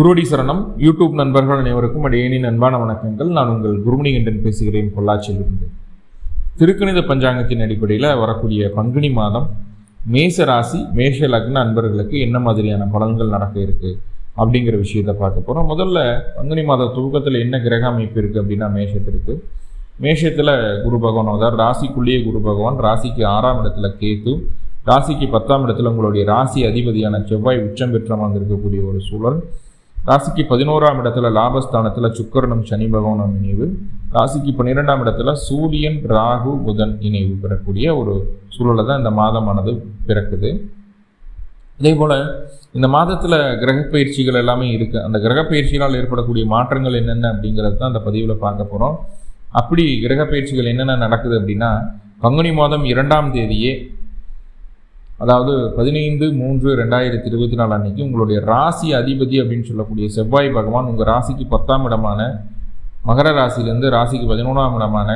குருடி சரணம். யூடியூப் நண்பர்கள் அனைவருக்கும் அடியேனின் அன்பான வணக்கங்கள். நான் உங்கள் குருமணிகண்டன் பேசுகிறேன். பொள்ளாச்சியிலிருந்து. திருக்கணித பஞ்சாங்கத்தின் அடிப்படையில் வரக்கூடிய பங்குனி மாதம் மேச ராசி மேஷ லக்ன அன்பர்களுக்கு என்ன மாதிரியான பலன்கள் நடக்க இருக்கு அப்படிங்கிற விஷயத்தை பார்க்க போகிறோம் முதல்ல பங்குனி மாத துவக்கத்தில் என்ன கிரக அமைப்பு இருக்குது அப்படின்னா மேஷத்திற்கு. மேஷத்தில் குரு பகவான் அதாவது ராசிக்குள்ளேயே குரு பகவான் ராசிக்கு ஆறாம் இடத்துல கேத்து ராசிக்கு பத்தாம் இடத்துல உங்களுடைய ராசி அதிபதியான செவ்வாய் உச்சம் பெற்ற இருக்கக்கூடிய ஒரு சூழல். ராசிக்கு பதினோராம் இடத்துல லாபஸ்தானத்தில் சுக்கரனும் சனி பகவானும் இணைவு. ராசிக்கு பன்னிரெண்டாம் இடத்துல சூரியன் ராகு புதன் இணைவு பெறக்கூடிய ஒரு சூழலை தான் இந்த மாதமானது பிறக்குது. இதே போல் இந்த மாதத்தில் கிரக பயிற்சிகள் எல்லாமே இருக்குது அந்த கிரக பயிற்சிகளால் ஏற்படக்கூடிய மாற்றங்கள் என்னென்ன அப்படிங்கிறது தான் அந்த பதிவில் பார்க்க போகிறோம் அப்படி கிரக பயிற்சிகள் என்னென்ன நடக்குது அப்படின்னா பங்குனி மாதம் இரண்டாம் தேதியே அதாவது பதினைந்து மூன்று ரெண்டாயிரத்தி இருபத்தி நாலு அன்னைக்கு உங்களுடைய ராசி அதிபதி அப்படின்னு சொல்லக்கூடிய செவ்வாய் பகவான் உங்கள் ராசிக்கு பத்தாம் இடமான மகர ராசியிலேருந்து ராசிக்கு பதினொன்றாம் இடமான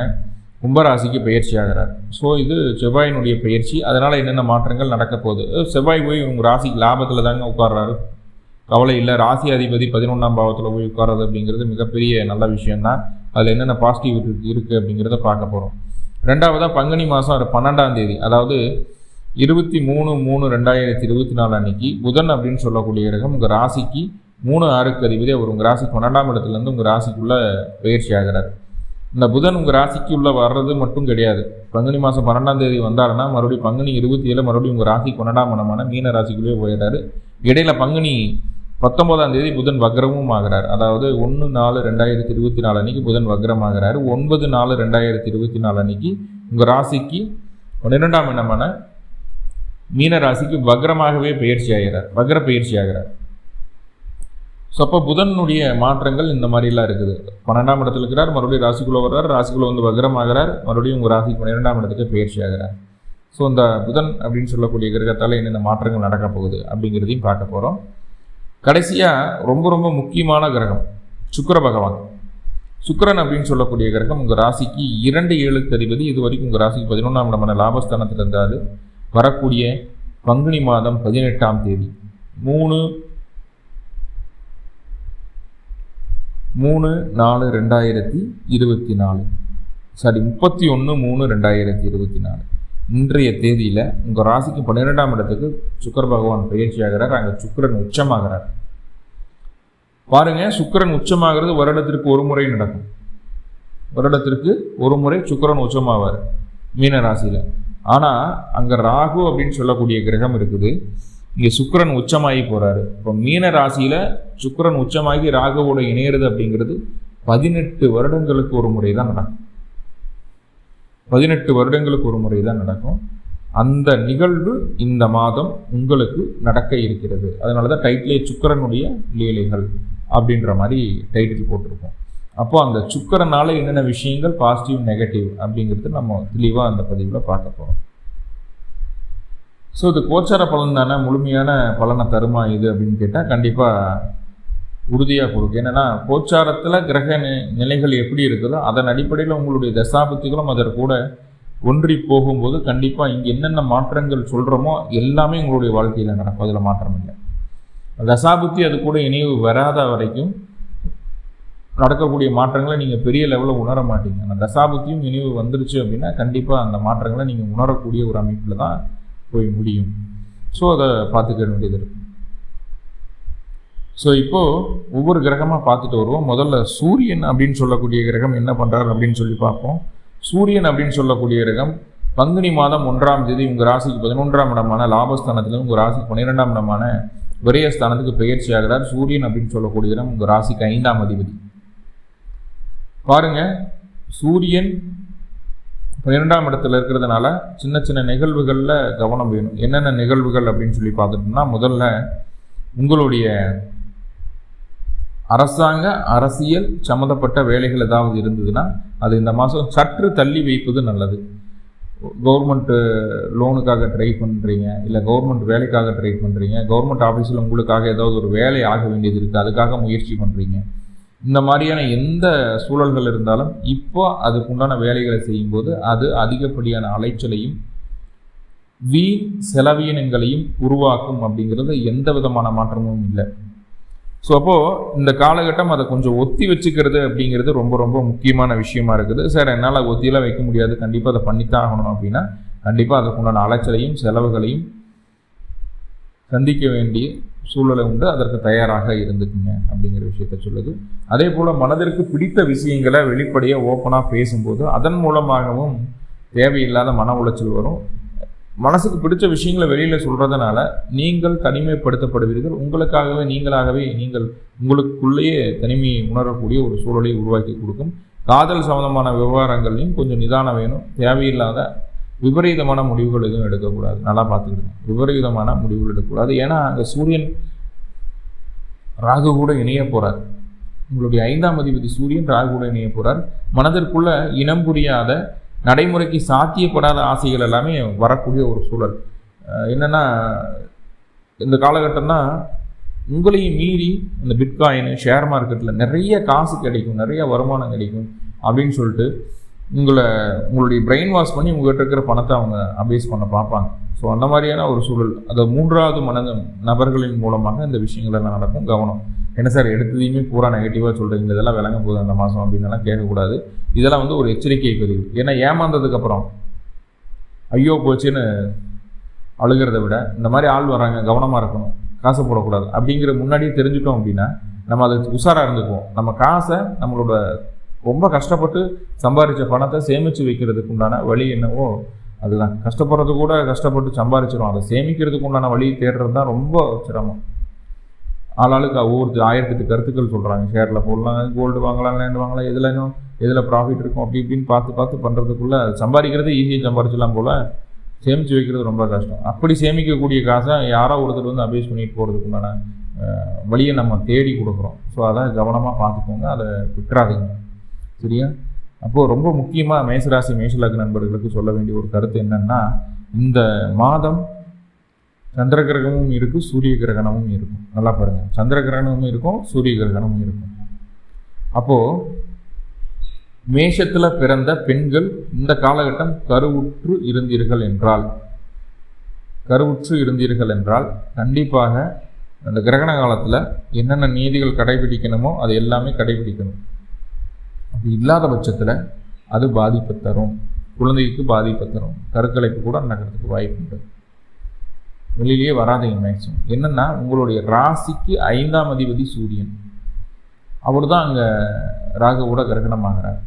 கும்பராசிக்கு பயிற்சி ஆகிறார். ஸோ இது செவ்வாயினுடைய பயிற்சி. அதனால் என்னென்ன மாற்றங்கள் நடக்க போகுது? செவ்வாய் போய் உங்கள் ராசிக்கு லாபத்தில் தாங்க உட்கார்றாரு. கவலை இல்லை. ராசி அதிபதி பதினொன்றாம் பாவத்தில் போய் உட்கார்றது அப்படிங்கிறது மிகப்பெரிய நல்ல விஷயம்தான். அதில் என்னென்ன பாசிட்டிவ் இருக்குது அப்படிங்கிறத பார்க்க போகிறோம் ரெண்டாவதாக பங்குனி மாதம் பன்னெண்டாம் தேதி. அதாவது இருபத்தி மூணு மூணு ரெண்டாயிரத்தி இருபத்தி நாலு அன்னைக்கு புதன் அப்படின்னு சொல்லக்கூடிய கிரகம் உங்கள் ராசிக்கு மூணு ஆறுக்கு அதிபதி. அவர் உங்கள் ராசிக்கு பன்னெண்டாம் இடத்துலேருந்து உங்கள் ராசிக்குள்ளே பயிற்சி ஆகிறார். இந்த புதன் உங்கள் ராசிக்கு உள்ளே வர்றது மட்டும் கிடையாது. பங்குனி மாதம் பன்னெண்டாம் தேதி வந்தாருன்னா மறுபடியும் பங்குனி இருபத்தி ஏழு மறுபடியும் உங்கள் ராசிக்கு பன்னெண்டாம் மனமான மீன ராசிக்குள்ளேயே போயிடுறாரு. இடையில பங்குனி பத்தொன்பதாம் தேதி புதன் வக்ரமும் ஆகிறார். அதாவது ஒன்று நாலு ரெண்டாயிரத்தி இருபத்தி நாலு அன்னைக்கு புதன் வக்ரம் ஆகிறார். ஒன்பது நாலு ரெண்டாயிரத்தி இருபத்தி நாலு அன்னைக்கு உங்கள் ராசிக்கு பன்னிரெண்டாம் இடமான மீன ராசிக்கு வக்ரமாகவே பயிற்சி ஆகிறார். வக்ர பயிற்சி ஆகிறார். ஸோ அப்போ புதனுடைய மாற்றங்கள் இந்த மாதிரிலாம் இருக்குது. பன்னெண்டாம் இடத்துல இருக்கிறார் மறுபடியும் ராசிக்குள்ளே வர்றார். ராசிக்குள்ளே வந்து வக்ரம் ஆகிறார் மறுபடியும் உங்கள் ராசிக்கு பன்னிரெண்டாம் இடத்துக்கு பயிற்சி ஆகிறார். ஸோ இந்த புதன் அப்படின்னு சொல்லக்கூடிய கிரகத்தால் என்னென்ன மாற்றங்கள் நடக்க போகுது அப்படிங்கிறதையும் பார்க்க போகிறோம் கடைசியாக ரொம்ப ரொம்ப முக்கியமான கிரகம் சுக்கர பகவான். சுக்கரன் அப்படின்னு சொல்லக்கூடிய கிரகம் உங்கள் ராசிக்கு இரண்டு ஏழுக்கு அதிபதி. இது வரைக்கும் உங்கள் ராசிக்கு பதினொன்றாம் இடமான லாபஸ்தானத்தில் இருந்தார். வரக்கூடிய பங்குனி மாதம் பதினெட்டாம் தேதி. மூணு மூணு நாலு ரெண்டாயிரத்தி இருபத்தி நாலு சாரி முப்பத்தி ஒன்று மூணு ரெண்டாயிரத்தி இருபத்தி நாலு இன்றைய தேதியில் உங்கள் ராசிக்கு பன்னிரெண்டாம் இடத்துக்கு சுக்கர பகவான் பயிற்சி ஆகிறார். அங்கே சுக்கரன் உச்சமாகிறார். பாருங்கள் சுக்கரன் உச்சமாகிறது வருடத்திற்கு ஒரு முறை நடக்கும். வருடத்திற்கு ஒரு முறை சுக்கரன் உச்சமாவார். மீன ராசியில். ஆனால் அங்கே ராகு அப்படின்னு சொல்லக்கூடிய கிரகம் இருக்குது. இங்கே சுக்கரன் உச்சமாகி போகிறாரு இப்போ மீன ராசியில் சுக்கரன் உச்சமாகி ராகுவோட இணையிறது அப்படிங்கிறது பதினெட்டு வருடங்களுக்கு ஒரு முறை தான் நடக்கும். பதினெட்டு வருடங்களுக்கு ஒரு முறை தான் நடக்கும். அந்த நிகழ்வு இந்த மாதம் உங்களுக்கு நடக்க இருக்கிறது. அதனால தான் டைட்டிலே சுக்கரனுடைய லீலைகள் அப்படின்ற மாதிரி டைட்டில் போட்டிருக்கோம். அப்போ அந்த சுக்கரனால என்னென்ன விஷயங்கள் பாசிட்டிவ் நெகட்டிவ் அப்படிங்கிறது நம்ம தெளிவாக அந்த பதிவில் பார்க்க போகிறோம் ஸோ இது கோச்சார பலன் தானே? முழுமையான பலனை தருமா இது அப்படின்னு கேட்டால் கண்டிப்பாக உறுதியாக கொடுக்கும். என்னென்னா கோச்சாரத்தில் கிரக நிலைகள் எப்படி இருக்குதோ அதன் அடிப்படையில் உங்களுடைய தசாபத்திகளும் அதற்கு கூட ஒன்றி போகும்போது கண்டிப்பாக இங்கே என்னென்ன மாற்றங்கள் சொல்கிறோமோ எல்லாமே உங்களுடைய வாழ்க்கையில் நடக்கும். அதில் மாற்றம் இல்லை. தசாபுத்தி அது கூட இணைவு வராத வரைக்கும் நடக்கக்கூடிய மாற்றங்களை நீங்கள் பெரிய லெவலில் உணர மாட்டீங்க. அந்த தசாபுத்தியும் நினைவு வந்துருச்சு அப்படின்னா கண்டிப்பாக அந்த மாற்றங்களை நீங்கள் உணரக்கூடிய ஒரு அமைப்பில் தான் போய் முடியும். ஸோ அதை பார்த்துக்க வேண்டியது இருக்கும் ஸோ இப்போது ஒவ்வொரு கிரகமாக பார்த்துட்டு வருவோம். முதல்ல சூரியன் அப்படின்னு சொல்லக்கூடிய கிரகம் என்ன பண்ணுறாரு அப்படின்னு சொல்லி பார்ப்போம். சூரியன் அப்படின்னு சொல்லக்கூடிய கிரகம் பங்குனி மாதம் ஒன்றாம் தேதி உங்கள் ராசிக்கு பதினொன்றாம் இடமான லாபஸ்தானத்திலும் உங்கள் ராசிக்கு பன்னிரெண்டாம் இடமான விரயஸ்தானத்துக்கு பெயர்ச்சி ஆகிறார். சூரியன் அப்படின்னு சொல்லக்கூடிய கிரகம் உங்கள் ராசிக்கு ஐந்தாம் அதிபதி. பாருங்க சூரியன் பன்னிரெண்டாம் இடத்துல இருக்கிறதுனால சின்ன சின்ன நிகழ்வுகளில் கவனம் வேணும். என்னென்ன நிகழ்வுகள் அப்படின்னு சொல்லி பார்த்துட்டோம்னா முதல்ல உங்களுடைய அரசாங்க அரசியல் சம்மந்தப்பட்ட வேலைகள் ஏதாவது இருந்ததுன்னா அது இந்த மாதம் சற்று தள்ளி வைப்பது நல்லது. கவர்மெண்ட்டு லோனுக்காக ட்ரை பண்ணுறீங்க இல்லை கவர்மெண்ட் வேலைக்காக ட்ரை பண்ணுறீங்க கவர்மெண்ட் ஆஃபீஸில் உங்களுக்காக ஏதாவது ஒரு வேலை ஆக வேண்டியது இருக்குது அதுக்காக முயற்சி பண்ணுறீங்க இந்த மாதிரியான எந்த சூழல்கள் இருந்தாலும் இப்போ அதுக்குண்டான வேலைகளை செய்யும்போது அது அதிகப்படியான அலைச்சலையும் வீண் செலவீனங்களையும் உருவாக்கும் அப்படிங்கிறது எந்த விதமான மாற்றமும் இல்லை. ஸோ அப்போது இந்த காலகட்டம் அதை கொஞ்சம் ஒத்தி வச்சுக்கிறது அப்படிங்கிறது ரொம்ப ரொம்ப முக்கியமான விஷயமா இருக்குது. சார் என்னால் ஒத்தியெல்லாம் வைக்க முடியாது. கண்டிப்பாக அதை பண்ணித்தான் ஆகணும் அப்படின்னா கண்டிப்பாக அதுக்குண்டான அலைச்சலையும் செலவுகளையும் சந்திக்க வேண்டிய சூழலை உண்டு. அதற்கு தயாராக இருந்துக்குங்க அப்படிங்கிற விஷயத்த சொல்லுது. அதே போல் மனதிற்கு பிடித்த விஷயங்களை வெளிப்படையாக ஓப்பனாக பேசும்போது அதன் மூலமாகவும் தேவையில்லாத மன உளைச்சல் வரும். மனசுக்கு பிடிச்ச விஷயங்களை வெளியில் சொல்கிறதுனால நீங்கள் தனிமைப்படுத்தப்படுவீர்கள். உங்களுக்காகவே நீங்களாகவே நீங்கள் உங்களுக்குள்ளேயே தனிமையை உணரக்கூடிய ஒரு சூழலை உருவாக்கி கொடுக்கும். காதல் சம்பந்தமான விவகாரங்கள்லையும் கொஞ்சம் நிதானம் வேணும். தேவையில்லாத விபரீதமான முடிவுகள் எதுவும் எடுக்கக்கூடாது. நல்லா பார்த்துக்கணும் விபரீதமான முடிவுகள் எடுக்கக்கூடாது. ஏன்னா அங்கே சூரியன் ராகு கூட இணைய போகிறார் உங்களுடைய ஐந்தாம் அதிபதி சூரியன் ராகு கூட இணைய போகிறார் மனதிற்குள்ள இனம் புரியாத நடைமுறைக்கு சாத்தியப்படாத ஆசைகள் எல்லாமே வரக்கூடிய ஒரு சூழல். என்னென்னா இந்த காலகட்டம் தான் உங்களையும் மீறி இந்த பிட்காயின் ஷேர் மார்க்கெட்டில் நிறைய காசு கிடைக்கும் நிறைய வருமானம் கிடைக்கும் அப்படின்னு சொல்லிட்டு உங்களை உங்களுடைய பிரெயின் வாஷ் பண்ணி உங்கள்கிட்ட இருக்கிற பணத்தை அவங்க அபேஸ் பண்ண பார்ப்பாங்க. ஸோ அந்த மாதிரியான ஒரு சூழல் அது மூன்றாவது மனது நபர்களின் மூலமாக இந்த விஷயங்களெல்லாம் நடக்கும் கவனம். என்ன சார் எடுத்ததையுமே பூரா நெகட்டிவாக சொல்கிறீங்க இதெல்லாம் விளங்க போகுது அந்த மாதம் அப்படின்னுலாம் கேட்கக்கூடாது. இதெல்லாம் வந்து ஒரு எச்சரிக்கை பதிவு. ஏன்னா ஏமாந்ததுக்கப்புறம் ஐயோ போச்சுன்னு அழுகிறத விட இந்த மாதிரி ஆள் வராங்க கவனமாக இருக்கணும் காசை போடக்கூடாது. அப்படிங்கிற முன்னாடியே தெரிஞ்சுட்டோம் அப்படின்னா நம்ம அதை உஷாராக இருந்துக்குவோம். நம்ம காசை நம்மளோட ரொம்ப கஷ்டப்பட்டு சம்பாதிச்ச பணத்தை சேமித்து வைக்கிறதுக்கு உண்டான வழி என்னவோ அதுதான். கஷ்டப்படுறது கூட கஷ்டப்பட்டு சம்பாதிச்சிடும் அதை சேமிக்கிறதுக்கு உண்டான வழி தேடுறது தான் ரொம்ப சிரமம். ஆளாளுக்கு ஒவ்வொரு ஆயிரத்தெட்டு கருத்துக்கள் சொல்கிறாங்க ஷேரில் போடலாம் கோல்டு வாங்கலாம் லேண்ட் வாங்கலாம் எதில் இன்னும் எதில் ப்ராஃபிட் இருக்கும் அப்படி இப்படின்னு பார்த்து பார்த்து பண்ணுறதுக்குள்ளே சம்பாதிக்கிறது ஈஸியாக சம்பாதிச்சிடலாம் போல் சேமித்து வைக்கிறது ரொம்ப கஷ்டம். அப்படி சேமிக்கக்கூடிய காசை யாரோ ஒருத்தர் வந்து அபேஸ் பண்ணிட்டு போகிறதுக்கு உண்டான வழியை நம்ம தேடி கொடுக்குறோம். ஸோ அதை கவனமாக பார்த்துக்கோங்க. அதை விட்டுறாதீங்க. சரியா? அப்போது ரொம்ப முக்கியமாக மேசராசி மேஷலக்கு நண்பர்களுக்கு சொல்ல வேண்டிய ஒரு கருத்து என்னென்னா இந்த மாதம் சந்திர கிரகமும் இருக்கும் சூரிய கிரகணமும் இருக்கும். நல்லா பாருங்கள் சந்திர கிரகணமும் இருக்கும் சூரிய கிரகணமும் இருக்கும். அப்போது மேஷத்தில் பிறந்த பெண்கள் இந்த காலகட்டம் கருவுற்று இருந்தீர்கள் என்றால் கருவுற்று இருந்தீர்கள் என்றால் கண்டிப்பாக அந்த கிரகண காலத்தில் என்னென்ன நீதிகள் கடைபிடிக்கணுமோ அது எல்லாமே கடைபிடிக்கணும். அப்படி இல்லாத பட்சத்தில் அது பாதிப்பை தரும். குழந்தைக்கு பாதிப்பை தரும். கருக்கலைப்பு கூட நடக்கிறதுக்கு வாய்ப்பு உண்டு. வெளியிலேயே வராதீங்க மேக்ஸிமம் என்னென்னா உங்களுடைய ராசிக்கு ஐந்தாம் அதிபதி சூரியன். அவர் தான் அங்கே ராகுவோட கிரகணமாகிறார்.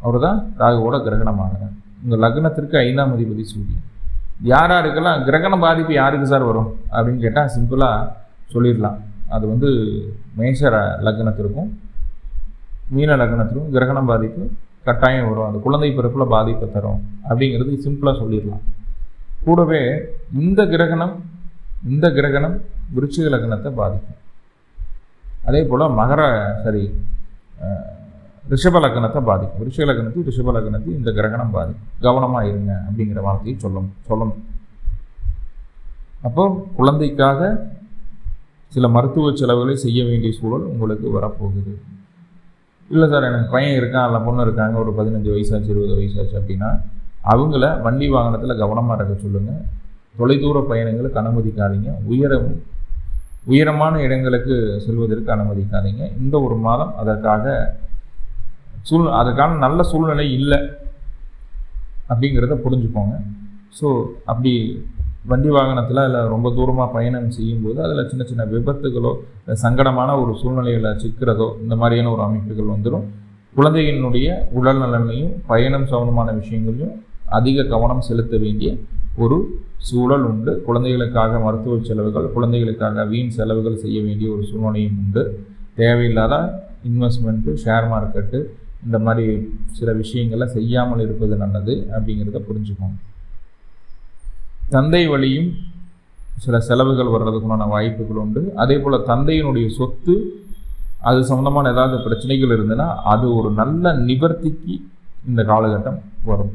அவர் தான் ராகுவோட கிரகணமாகிறார். உங்கள் லக்னத்திற்கு ஐந்தாம் அதிபதி சூரியன். யார் யாருக்கெல்லாம் கிரகண பாதிப்பு யாருக்கு சார் வரும்? அப்படின்னு கேட்டால் சிம்பிளாக சொல்லிடலாம். அது வந்து மேஷ ர- லக்னத்திற்கும் மீன லக்னத்திலும் கிரகணம் பாதிப்பு கட்டாயம் வரும். அந்த குழந்தை பிறப்பில் பாதிப்பை தரும். அப்படிங்கிறது சிம்பிளாக சொல்லிடலாம். கூடவே இந்த கிரகணம் இந்த கிரகணம் விருச்சிக லக்னத்தை பாதிக்கும். அதே போல் மகர சரி ரிஷப லக்னத்தை பாதிக்கும். ரிஷப லக்னத்தையும் ரிஷப லக்னத்தையும் இந்த கிரகணம் பாதிக்கும். கவனமாக இருங்க அப்படிங்கிற வார்த்தையை சொல்லணும் சொல்லணும். அப்போ குழந்தைக்காக சில மருத்துவ செலவுகளை செய்ய வேண்டிய சூழல் உங்களுக்கு வரப்போகுது. இல்லை சார் எனக்கு பையன் இருக்கான் இல்லை பொண்ணு இருக்காங்க ஒரு பதினஞ்சு வயசாச்சு இருபது வயசாச்சு அப்படின்னா அவங்கள வண்டி வாகனத்தில் கவனமாக இருக்க சொல்லுங்கள் தொலைதூர பயணங்களுக்கு அனுமதிக்காதீங்க. உயரம் உயரமான இடங்களுக்கு செல்வதற்கு அனுமதிக்காதீங்க. இந்த ஒரு மாதம் அதற்காக சூழ் அதற்கான நல்ல சூழ்நிலை இல்லை அப்படிங்கிறத புரிஞ்சுக்கோங்க. ஸோ அப்படி வண்டி வாகனத்தில் இல்லை ரொம்ப தூரமாக பயணம் செய்யும்போது அதில் சின்ன சின்ன விபத்துகளோ சங்கடமான ஒரு சூழ்நிலையில் சிக்கிறதோ இந்த மாதிரியான ஒரு அமைப்புகள் வந்துடும் குழந்தையினுடைய உடல் நலனையும் பயணம் சம்பந்தமான விஷயங்களையும் அதிக கவனம் செலுத்த வேண்டிய ஒரு சூழல் உண்டு. குழந்தைகளுக்காக மருத்துவ செலவுகள் குழந்தைகளுக்காக வீண் செலவுகள் செய்ய வேண்டிய ஒரு சூழ்நிலையும் உண்டு. தேவையில்லாத இன்வெஸ்ட்மெண்ட்டு ஷேர் மார்க்கெட்டு இந்த மாதிரி சில விஷயங்களை செய்யாமல் இருப்பது நல்லது அப்படிங்கிறத புரிஞ்சுக்கோங்க. தந்தை வழியும் சில செலவுகள் வர்றதுக்குண்டான வாய்ப்புகள் உண்டு. அதே போல் தந்தையினுடைய சொத்து அது சம்மந்தமான ஏதாவது பிரச்சனைகள் இருந்ததுன்னா அது ஒரு நல்ல நிவர்த்திக்கு இந்த காலகட்டம் வரும்.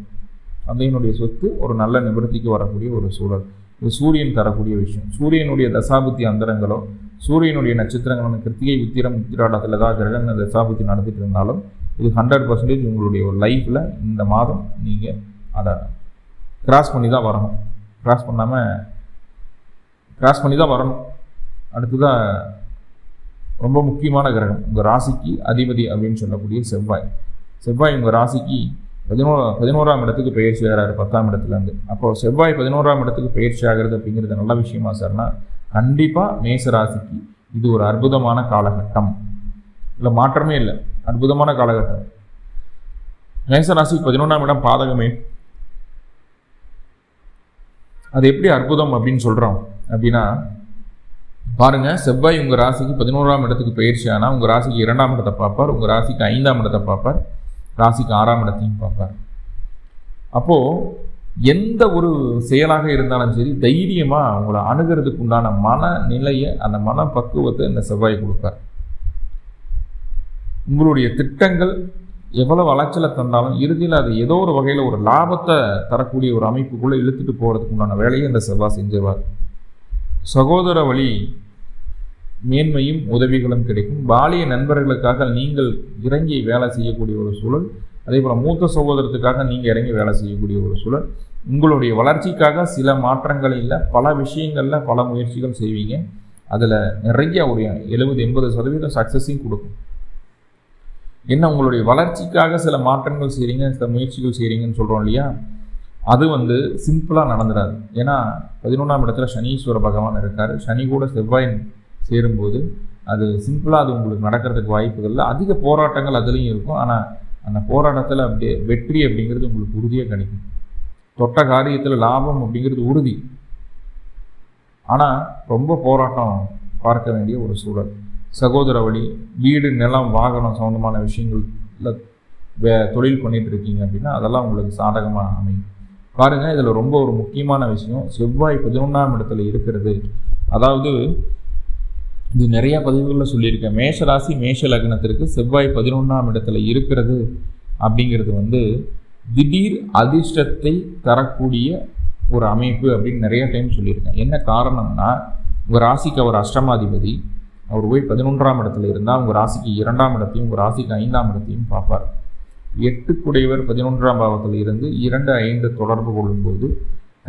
தந்தையினுடைய சொத்து ஒரு நல்ல நிவர்த்திக்கு வரக்கூடிய ஒரு சூழல். இது சூரியன் தரக்கூடிய விஷயம். சூரியனுடைய தசாபுத்தி அந்தரங்களோ சூரியனுடைய நட்சத்திரங்களான கிருத்திகை உத்திரம் உத்திராடத்தில் ஏதாவது கிரகண தசாபுத்தி நடத்திட்டு இருந்தாலும் இது ஹண்ட்ரட் பர்சன்டேஜ் உங்களுடைய ஒரு லைஃப்பில் இந்த மாதம் நீங்கள் அதை கிராஸ் பண்ணி தான் வரணும். கிராஸ் பண்ணாமல் கிராஸ் பண்ணி தான் வரணும். அடுத்ததாக ரொம்ப முக்கியமான கிரகம் உங்கள் ராசிக்கு அதிபதி அப்படின்னு சொல்லக்கூடிய செவ்வாய். செவ்வாய் உங்கள் ராசிக்கு பதினோரா பதினோராம் இடத்துக்கு பயிற்சி ஆகிறாரு பத்தாம் இடத்துலேருந்து அப்போ செவ்வாய் பதினோராம் இடத்துக்கு பயிற்சி ஆகிறது அப்படிங்கிறது நல்ல விஷயமா சார்னா கண்டிப்பாக மேச ராசிக்கு இது ஒரு அற்புதமான காலகட்டம். இல்லை மாற்றமே இல்லை அற்புதமான காலகட்டம். மேச ராசிக்கு பதினொன்றாம் இடம் பாதகமே. அது எப்படி அற்புதம் அப்படின்னு சொல்கிறோம் அப்படின்னா பாருங்கள் செவ்வாய் உங்கள் ராசிக்கு பதினோராம் இடத்துக்கு பயிற்சி ஆனால் உங்கள் ராசிக்கு இரண்டாம் இடத்தை பார்ப்பார். உங்கள் ராசிக்கு ஐந்தாம் இடத்தை பார்ப்பார். ராசிக்கு ஆறாம் இடத்தையும் பார்ப்பார். அப்போது எந்த ஒரு செயலாக இருந்தாலும் சரி தைரியமாக அவங்கள அணுகிறதுக்கு உண்டான மனநிலையை அந்த மன பக்குவத்தை இந்த செவ்வாய் கொடுப்பார். உங்களுடைய திட்டங்கள் எவ்வளவு அலைச்சலை தந்தாலும் இறுதியில் அது ஏதோ ஒரு வகையில் ஒரு லாபத்தை தரக்கூடிய ஒரு அமைப்புக்குள்ளே இழுத்துட்டு போகிறதுக்கு உண்டான வேலையை இந்த செவ்வாய் செஞ்சிருவார். சகோதர வழி மேன்மையும் உதவிகளும் கிடைக்கும். பாலிய நண்பர்களுக்காக நீங்கள் இறங்கி வேலை செய்யக்கூடிய ஒரு சூழல். அதே போல் மூத்த சகோதரத்துக்காக நீங்கள் இறங்கி வேலை செய்யக்கூடிய ஒரு சூழல். உங்களுடைய வளர்ச்சிக்காக சில மாற்றங்கள் இல்லை பல விஷயங்களில் பல முயற்சிகள் செய்வீங்க. அதில் நிறைய ஒரு எழுபது எண்பது சதவீதம் சக்ஸஸையும் கொடுக்கும். என்ன உங்களுடைய வளர்ச்சிக்காக சில மாற்றங்கள் செய்கிறீங்க சில முயற்சிகள் செய்கிறீங்கன்னு சொல்கிறோம் இல்லையா? அது வந்து சிம்பிளாக நடந்துடாது. ஏன்னா பதினொன்றாம் இடத்துல சனீஸ்வர பகவான் இருக்கார். சனி கூட செவ்வாய் சேரும்போது அது சிம்பிளாக அது உங்களுக்கு நடக்கிறதுக்கு வாய்ப்புகள் இல்லை. அதிக போராட்டங்கள் அதுலேயும் இருக்கும். ஆனால் அந்த போராட்டத்தில் அப்படியே வெற்றி அப்படிங்கிறது உங்களுக்கு உறுதியாக கிடைக்கும். தொட்ட காரியத்தில் லாபம் அப்படிங்கிறது உறுதி. ஆனால் ரொம்ப போராட்டம் பார்க்க வேண்டிய ஒரு சூழல். சகோதர வழி வீடு நிலம் வாகனம் சம்மந்தமான விஷயங்கள்ல வே தொழில் பண்ணிகிட்டு இருக்கீங்க அப்படின்னா அதெல்லாம் உங்களுக்கு சாதகமாக அமையும். பாருங்கள் இதில் ரொம்ப ஒரு முக்கியமான விஷயம் செவ்வாய் பதினொன்றாம் இடத்துல இருக்கிறது. அதாவது இது நிறைய பதிவுகளில் சொல்லியிருக்கேன். மேஷ ராசி மேஷ லக்னத்திற்கு செவ்வாய் பதினொன்றாம் இடத்துல இருக்கிறது அப்படிங்கிறது வந்து திடீர் அதிர்ஷ்டத்தை தரக்கூடிய ஒரு அமைப்பு அப்படின்னு நிறைய டைம் சொல்லியிருக்கேன். என்ன காரணம்னா உங்கள் ராசிக்கு அவர் அஷ்டமாதிபதி. அவர் போய் பதினொன்றாம் இடத்துல இருந்தால் உங்கள் ராசிக்கு இரண்டாம் இடத்தையும் உங்கள் ராசிக்கு ஐந்தாம் இடத்தையும் பார்ப்பார். எட்டுக்குடையவர் பதினொன்றாம் பாவத்தில் இருந்து இரண்டு ஐந்து தொடர்பு கொள்ளும்போது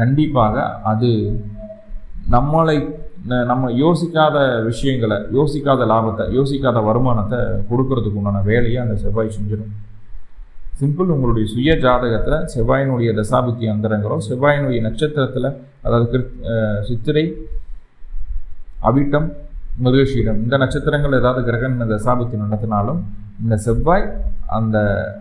கண்டிப்பாக அது நம்மளை நம்ம யோசிக்காத விஷயங்களை யோசிக்காத லாபத்தை யோசிக்காத வருமானத்தை கொடுக்கறதுக்கு உண்டான வேலையை அந்த செவ்வாய் செஞ்சிடும். சிம்பிள் உங்களுடைய சுய ஜாதகத்தில் செவ்வாயினுடைய தசாபுத்தி அந்தரங்களோ செவ்வாயினுடைய நட்சத்திரத்தில் அதாவது கிருத் சித்திரை அவிட்டம் மிருகஷீரம் இந்த நட்சத்திரங்கள் ஏதாவது கிரகண தசாபுத்தி நடத்தினாலும் இந்த செவ்வாய் அந்த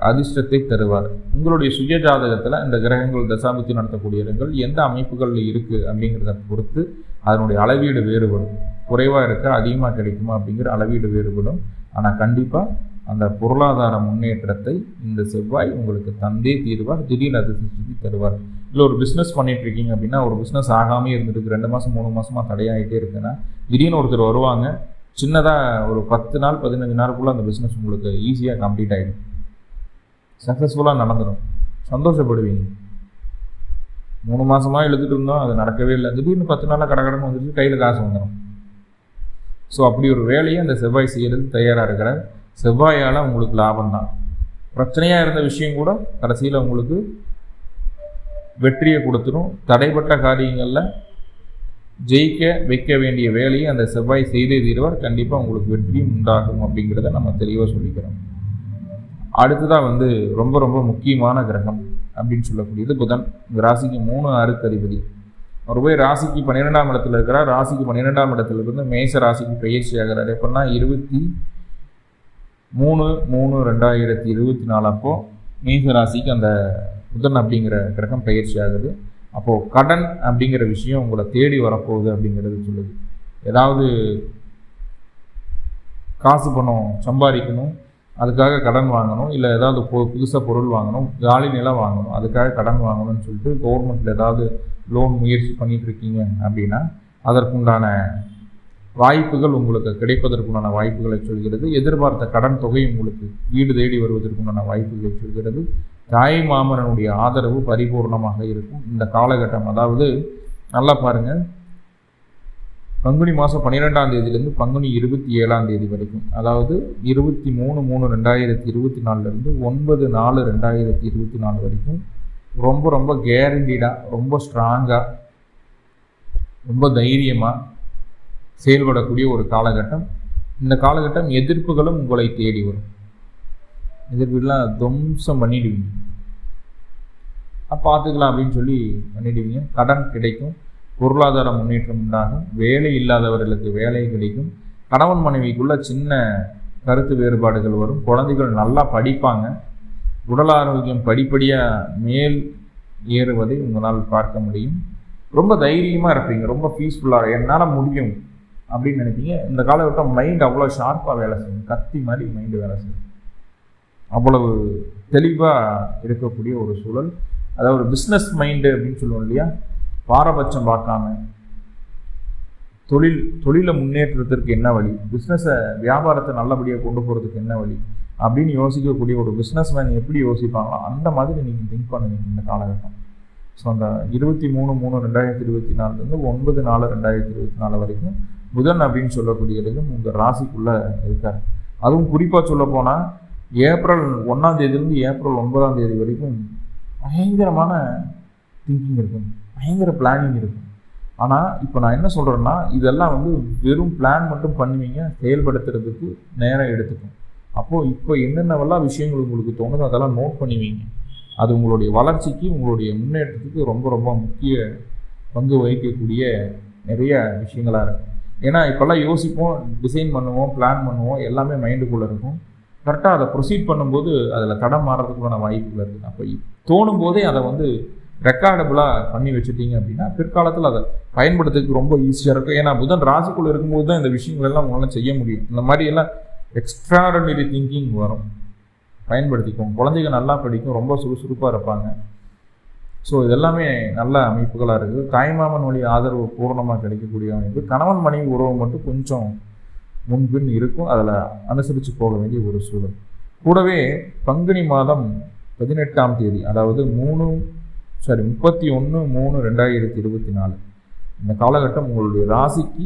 அதிர்ஷ்டத்தை தருவார். உங்களுடைய சுய ஜாதகத்தில் இந்த கிரகங்கள் தசாபுத்தி நடத்தக்கூடிய இடங்கள் எந்த அமைப்புகளில் இருக்குது அப்படிங்கிறத பொறுத்து அதனுடைய அளவீடு வேறுபடும். குறைவாக இருக்க அதிகமாக கிடைக்குமா அப்படிங்கிற அளவீடு வேறுபடும். ஆனால் கண்டிப்பாக அந்த பொருளாதார முன்னேற்றத்தை இந்த செவ்வாய் உங்களுக்கு தந்தே தீர்வார். திடீர் அதிர்ஷ்டத்தை தருவார். இல்லை ஒரு பிஸ்னஸ் பண்ணிட்டு இருக்கீங்க அப்படின்னா ஒரு பிஸ்னஸ் ஆகாமே இருந்துருக்கு ரெண்டு மாதம் மூணு மாதமாக தடையாகிட்டே இருக்குன்னா திடீர்னு ஒருத்தர் வருவாங்க. சின்னதாக ஒரு பத்து நாள் பதினஞ்சு நாளுக்குள்ளே அந்த பிஸ்னஸ் உங்களுக்கு ஈஸியாக கம்ப்ளீட் ஆகிடும் சக்ஸஸ்ஃபுல்லாக நடந்துடும் சந்தோஷப்படுவீங்க. மூணு மாதமாக எழுதிட்டு இருந்தோம் அது நடக்கவே இல்லை. திடீர்னு பத்து நாளாக கடகடன்னு வந்துட்டு கையில் காசு வந்துடும் ஸோ அப்படி ஒரு வேலையை அந்த செவ்வாய் செய்கிறது தயாராக இருக்கிற செவ்வாயால் உங்களுக்கு லாபம் தான் பிரச்சனையாக இருந்த விஷயம் கூட கடைசியில் உங்களுக்கு வெற்றியை கொடுத்துரும். தடைப்பட்ட காரியங்களில் ஜெயிக்க வைக்க வேண்டிய வேலையை அந்த செவ்வாய் செய்தே தீர்வார். கண்டிப்பாக உங்களுக்கு வெற்றியும் உண்டாகும் அப்படிங்கிறத நம்ம தெளிவாக சொல்லிக்கிறோம். அடுத்ததாக வந்து ரொம்ப ரொம்ப முக்கியமான கிரகம் அப்படின்னு சொல்லக்கூடியது புதன். ராசிக்கு மூணு ஆறுக்கு அதிபதி அவர் போய் ராசிக்கு பன்னிரெண்டாம் இடத்துல இருக்கிறார். ராசிக்கு பன்னிரெண்டாம் இடத்துல இருந்து மேச ராசிக்கு பயிற்சி ஆகிறார். எப்படின்னா இருபத்தி மூணு மூணு ரெண்டாயிரத்தி இருபத்தி நாலு அப்போ மேச ராசிக்கு அந்த புதன் அப்படிங்கிற கிரகம் பயிற்சி ஆகுது. அப்போது கடன் அப்படிங்கிற விஷயம் உங்களை தேடி வரப்போகுது அப்படிங்கிறது சொல்லுது. ஏதாவது காசு பணம் சம்பாதிக்கணும் அதுக்காக கடன் வாங்கணும் இல்லை ஏதாவது பொ புதுசாக பொருள் வாங்கணும் காலி நிலம் வாங்கணும் அதுக்காக கடன் வாங்கணும்னு சொல்லிட்டு கவர்மெண்ட்டில் ஏதாவது லோன் முயற்சி பண்ணிகிட்ருக்கீங்க இருக்கீங்க அப்படின்னா அதற்குண்டான வாய்ப்புகள் உங்களுக்கு கிடைப்பதற்குண்டான வாய்ப்புகளை சொல்கிறது எதிர்பார்த்த கடன் தொகை உங்களுக்கு வீடு தேடி வருவதற்குண்டான வாய்ப்புகளை சொல்கிறது தாய் மாமனனுடைய ஆதரவு பரிபூர்ணமாக இருக்கும். இந்த காலகட்டம் அதாவது நல்லா பாருங்கள் பங்குனி மாதம் பன்னிரெண்டாம் தேதியிலேருந்து பங்குனி இருபத்தி ஏழாம் தேதி வரைக்கும். அதாவது இருபத்தி மூணு மூணு ரெண்டாயிரத்தி இருபத்தி நாலுலேருந்து ஒன்பது நாலு ரெண்டாயிரத்தி இருபத்தி நாலு வரைக்கும் ரொம்ப ரொம்ப கேரண்டீடாக ரொம்ப ஸ்ட்ராங்காக ரொம்ப தைரியமாக செயல்படக்கூடிய ஒரு காலகட்டம். இந்த காலகட்டம் எதிர்ப்புகளும் உங்களை தேடி வரும். எதிர்ப்புலாம் துவம்சம் பண்ணிடுவீங்க. பார்த்துக்கலாம் அப்படின்னு சொல்லி பண்ணிடுவீங்க. கடன் கிடைக்கும். பொருளாதார முன்னேற்றம் உண்டாகும். வேலை இல்லாதவர்களுக்கு வேலை கிடைக்கும். கணவன் மனைவிக்குள்ள சின்ன கருத்து வேறுபாடுகள் வரும். குழந்தைகள் நல்லா படிப்பாங்க. உடல் ஆரோக்கியம் படிப்படியாக மேல் ஏறுவதை உங்களால் பார்க்க முடியும். ரொம்ப தைரியமாக இருப்பீங்க. ரொம்ப பீஸ்ஃபுல்லாக என்னால் முடியும் அப்படின்னு நினைப்பீங்க. இந்த காலகட்டம் மைண்ட் அவ்வளோ ஷார்ப்பாக வேலை செய்யும். கத்தி மாதிரி மைண்டு வேலை செய்யும். அவ்வளவு தெளிவாக இருக்கக்கூடிய ஒரு சூழல். அதாவது ஒரு பிஸ்னஸ் மைண்டு அப்படின்னு சொல்லுவோம் இல்லையா? பாரபட்சம் பார்க்காம தொழில் தொழிலை முன்னேற்றத்திற்கு என்ன வழி? பிஸ்னஸை வியாபாரத்தை நல்லபடியாக கொண்டு போகிறதுக்கு என்ன வழி? அப்படின்னு யோசிக்கக்கூடிய ஒரு பிஸ்னஸ் மேன் எப்படி யோசிப்பாங்களோ அந்த மாதிரி நீங்கள் திங்க் பண்ணுவீங்க இந்த காலகட்டம். ஸோ அந்த இருபத்தி மூணு மூணு ரெண்டாயிரத்தி இருபத்தி நாலுலேருந்து ஒன்பது நாலு ரெண்டாயிரத்தி இருபத்தி நாலு வரைக்கும் புதன் அப்படின்னு சொல்லக்கூடியதும் உங்கள் ராசிக்குள்ளே இருக்கார். அதுவும் குறிப்பாக சொல்ல போனால் ஏப்ரல் ஒன்றாம் தேதியிலேருந்து ஏப்ரல் ஒன்பதாம் தேதி வரைக்கும் பயங்கரமான திங்கிங் இருக்கும். பயங்கர பிளானிங் இருக்கும். ஆனால் இப்போ நான் என்ன சொல்கிறேன்னா இதெல்லாம் வந்து வெறும் பிளான் மட்டும் பண்ணுவீங்க செயல்படுத்துறதுக்கு நேரம் எடுத்துக்கும். அப்போது இப்போ என்னென்னவெல்லாம் விஷயங்கள் உங்களுக்கு தோணுதோ அதெல்லாம் நோட் பண்ணுவீங்க. அது உங்களுடைய வளர்ச்சிக்கு உங்களுடைய முன்னேற்றத்துக்கு ரொம்ப ரொம்ப முக்கிய பங்கு வகிக்கக்கூடிய நிறைய விஷயங்களாக இருக்கும். ஏன்னா இப்போல்லாம் யோசிப்போம் டிசைன் பண்ணுவோம் பிளான் பண்ணுவோம் எல்லாமே மைண்டுக்குள்ளே இருக்கும். கரெக்டாக அதை ப்ரொசீட் பண்ணும்போது அதில் தடம் மாறுறதுக்குள்ள வாய்ப்புகள் இருக்குது அப்போ தோணும் போதே அதை வந்து ரெக்கார்டபுளாக பண்ணி வச்சுட்டீங்க அப்படின்னா பிற்காலத்தில் அதை பயன்படுத்துறதுக்கு ரொம்ப ஈஸியாக இருக்கும். ஏன்னா புதன் ராசிக்குள்ளே இருக்கும்போது தான் இந்த விஷயங்கள் எல்லாம் உங்களால் செய்ய முடியும். இந்த மாதிரி எல்லாம் எக்ஸ்ட்ராடனரி திங்கிங் வரும். பயன்படுத்திக்கும் குழந்தைங்க நல்லா படிக்கும். ரொம்ப சுறுசுறுப்பாக இருப்பாங்க. ஸோ இதெல்லாமே நல்ல அமைப்புகளாக இருக்குது. தாய்மாமன் வழி ஆதரவு பூர்ணமாக கிடைக்கக்கூடிய அமைப்பு. கணவன் மனைவி உறவு மட்டும் கொஞ்சம் முன்பின் இருக்கும். அதில் அனுசரித்து போக வேண்டிய ஒரு சூழல். கூடவே பங்குனி மாதம் பதினெட்டாம் தேதி அதாவது மூணு சாரி முப்பத்தி ஒன்று மூணு ரெண்டாயிரத்தி இருபத்தி நாலு இந்த காலகட்டம் உங்களுடைய ராசிக்கு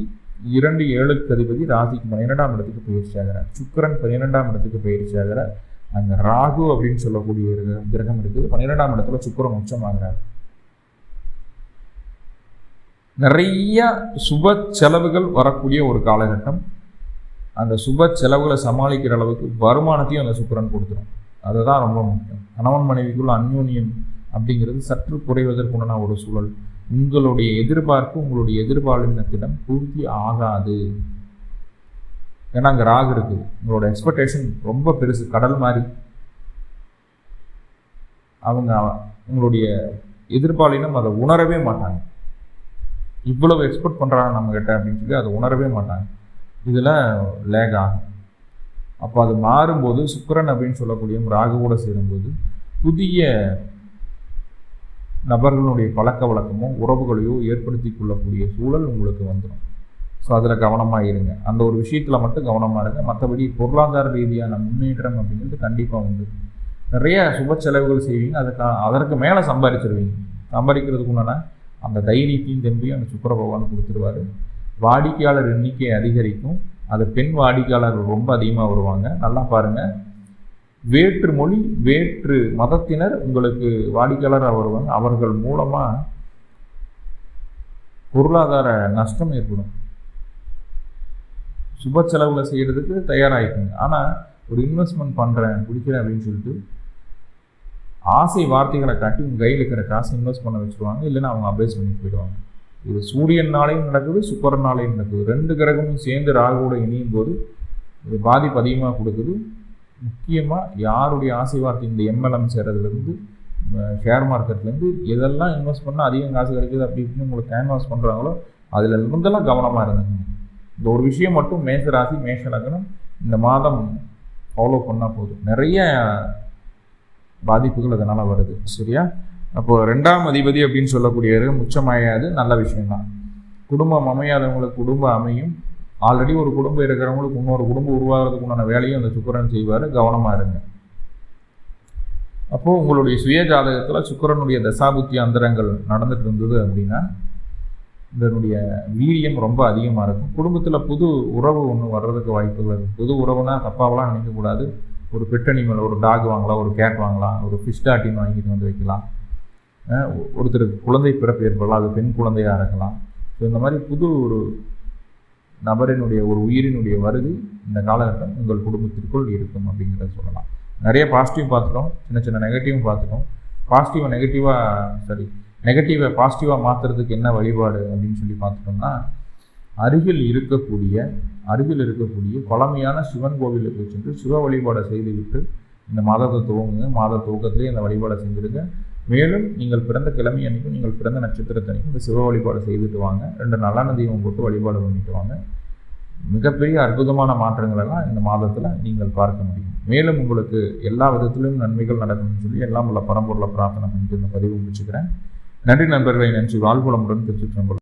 இரண்டு ஏழுக்கு அதிபதி ராசிக்கு பன்னிரெண்டாம் இடத்துக்கு பயிற்சி ஆகிறார். சுக்கரன் பன்னிரெண்டாம் இடத்துக்கு பயிற்சி ஆகிறார். அங்கே ராகு அப்படின்னு சொல்லக்கூடிய ஒரு கிரகம் இருக்குது. பன்னிரெண்டாம் இடத்துல சுக்கரன் உச்சமாகிறார் நிறைய சுப செலவுகள் வரக்கூடிய ஒரு காலகட்டம். அந்த சுப செலவுகளை சமாளிக்கிற அளவுக்கு வருமானத்தையும் அந்த சுக்கரன் கொடுத்துரும். அதுதான் ரொம்ப முக்கியம். கணவன் மனைவிக்குள்ள அந்யோன்யம் அப்படிங்கிறது சற்று குறைவதற்குண்டான ஒரு சூழல். உங்களுடைய எதிர்பார்ப்பு உங்களுடைய எதிர்பாலினத்திடம் பூர்த்தி ஆகாது. ஏன்னா அங்கே ராகு இருக்குது உங்களோட எக்ஸ்பெக்டேஷன் ரொம்ப பெருசு கடல் மாதிரி. அவங்க உங்களுடைய எதிர்பாலினம் அதை உணரவே மாட்டாங்க. இவ்வளவு எக்ஸ்பெக்ட் பண்ணுறாங்க நம்ம அப்படின்னு சொல்லி அதை உணரவே மாட்டாங்க. இதில் லேக். ஆகும் அப்போ அது மாறும்போது சுக்கரன் அப்படின்னு சொல்லக்கூடிய ராகுவோட சேரும்போது புதிய நபர்களுடைய பழக்க வழக்கமோ உறவுகளையோ ஏற்படுத்தி கொள்ளக்கூடிய சூழல் உங்களுக்கு வந்துடும் ஸோ அதில் கவனமாக இருங்க. அந்த ஒரு விஷயத்தில் மட்டும் கவனமாக இருங்க. மற்றபடி பொருளாதார ரீதியான முன்னேற்றம் அப்படிங்கிறது கண்டிப்பாக உண்டு. நிறைய சுப செலவுகள் செய்வீங்க. அதுக்கு அதற்கு மேலே சம்பாதிச்சிருவீங்க சம்பாதிக்கிறதுக்கு உண்டான அந்த தைரியத்தையும் தம்பியும் அந்த சுக்கர பகவான் கொடுத்துருவாரு. வாடிக்கையாளர் எண்ணிக்கை அதிகரிக்கும். அது பெண் வாடிக்கையாளர்கள் ரொம்ப அதிகமாக வருவாங்க. நல்லா பாருங்கள் வேற்று மொழி வேற்று மதத்தினர் உங்களுக்கு வாடிக்கையாளராக வருவாங்க. அவர்கள் மூலமாக பொருளாதார நஷ்டம் ஏற்படும். சுப செலவில் செய்கிறதுக்கு தயாராகிக்குங்க. ஆனால் ஒரு இன்வெஸ்ட்மெண்ட் பண்ணுறேன் பிடிக்கிறேன் அப்படின்னு சொல்லிட்டு ஆசை வார்த்தைகளை காட்டி உங்கள் கையில் இருக்கிற காசை இன்வெஸ்ட் பண்ண வச்சுருவாங்க. இல்லைன்னா அவங்க அப்டேஸ் பண்ணி போயிடுவாங்க. இது சூரியனாலையும் நடக்குது சுக்கரனாலையும் நடக்குது. ரெண்டு கிரகமும் சேர்ந்து ராகுவோட இணையும் போது இது பாதிப்பு அதிகமாக கொடுக்குது. முக்கியமாக யாருடைய ஆசை இந்த எம்எல்எம் சேர்றதுலேருந்து ஷேர் மார்க்கெட்லேருந்து எதெல்லாம் இன்வெஸ்ட் பண்ணால் அதிகம் காசு கிடைக்குது அப்படி இப்படின்னு உங்களுக்கு கேன்வாஸ் பண்ணுறாங்களோ அதில் இருந்தெல்லாம் கவனமாக இருந்துங்க இந்த ஒரு விஷயம் மட்டும் மேஷ ராசி மேஷ லக்னம் இந்த மாதம் ஃபாலோ பண்ணால் போதும். நிறைய பாதிப்புகள் அதனால் வருது. சரியா? அப்போது ரெண்டாம் அதிபதி அப்படின்னு சொல்லக்கூடியது முச்சமாயாது நல்ல விஷயம்தான். குடும்பம் அமையாதவங்களுக்கு குடும்பம் அமையும். ஆல்ரெடி ஒரு குடும்பம் இருக்கிறவங்களுக்கு இன்னொரு குடும்பம் உருவாகிறதுக்கு உண்டான வேலையும் அந்த சுக்கரன் செய்வார். கவனமாக இருங்க. அப்போது உங்களுடைய சுய ஜாதகத்தில் சுக்கரனுடைய தசாபுத்தி அந்தரங்கள் நடந்துட்டு இருந்தது அப்படின்னா இதனுடைய வீரியம் ரொம்ப அதிகமாக இருக்கும். குடும்பத்தில் புது உறவு ஒன்று வர்றதுக்கு வாய்ப்புகள் இருக்குது புது உறவுனா தப்பாவெல்லாம் நினைக்கக்கூடாது. ஒரு பெட் அனிமல் ஒரு டாக் வாங்கலாம் ஒரு கேட் வாங்கலாம் ஒரு ஃபிஷ் டாட்டின் வாங்கிட்டு வந்து வைக்கலாம். ஒருத்தருக்கு குழந்தை பிறப்பு ஏற்படலாம் அது பெண் குழந்தையாக இருக்கலாம். ஸோ இந்த மாதிரி புது ஒரு நபரினுடைய ஒரு உயிரினுடைய வருகை இந்த காலகட்டம் உங்கள் குடும்பத்திற்குள் இருக்கும் அப்படிங்கிறத சொல்லலாம். நிறைய பாசிட்டிவ் பார்த்துட்டோம் சின்ன சின்ன நெகட்டிவும் பார்த்துட்டோம். பாசிட்டிவாக நெகட்டிவாக சாரி நெகட்டிவை பாசிட்டிவாக மாற்றுறதுக்கு என்ன வழிபாடு அப்படின்னு சொல்லி பார்த்துட்டோம்னா அருகில் இருக்கக்கூடிய அருகில் இருக்கக்கூடிய பழமையான சிவன் கோவிலுக்கு சென்று சிவ வழிபாடை செய்துவிட்டு இந்த மாதத்தை துவங்குங்க மாத துவக்கத்திலே இந்த வழிபாடை செஞ்சுருங்க. மேலும் நீங்கள் பிறந்த கிழமை அன்றைக்கும் நீங்கள் பிறந்த நட்சத்திரத்தன்னைக்கும் இந்த சிவ வழிபாடு செய்துட்டு வாங்க. ரெண்டு நல்லான தெய்வம் போட்டு வழிபாடு பண்ணிட்டு வாங்க. மிகப்பெரிய அற்புதமான மாற்றங்களெல்லாம் இந்த மாதத்தில் நீங்கள் பார்க்க முடியும். மேலும் உங்களுக்கு எல்லா விதத்திலும் நன்மைகள் நடக்கணும்னு சொல்லி எல்லாம் உள்ள பரம்பொருளை பிரார்த்தனை பண்ணிட்டு இந்த பதிவு முடிச்சுக்கிறேன். நன்றி நண்பர்களை. நினைச்சு வாழ்வுளமுடன் திருச்சிற்றம்பலம்.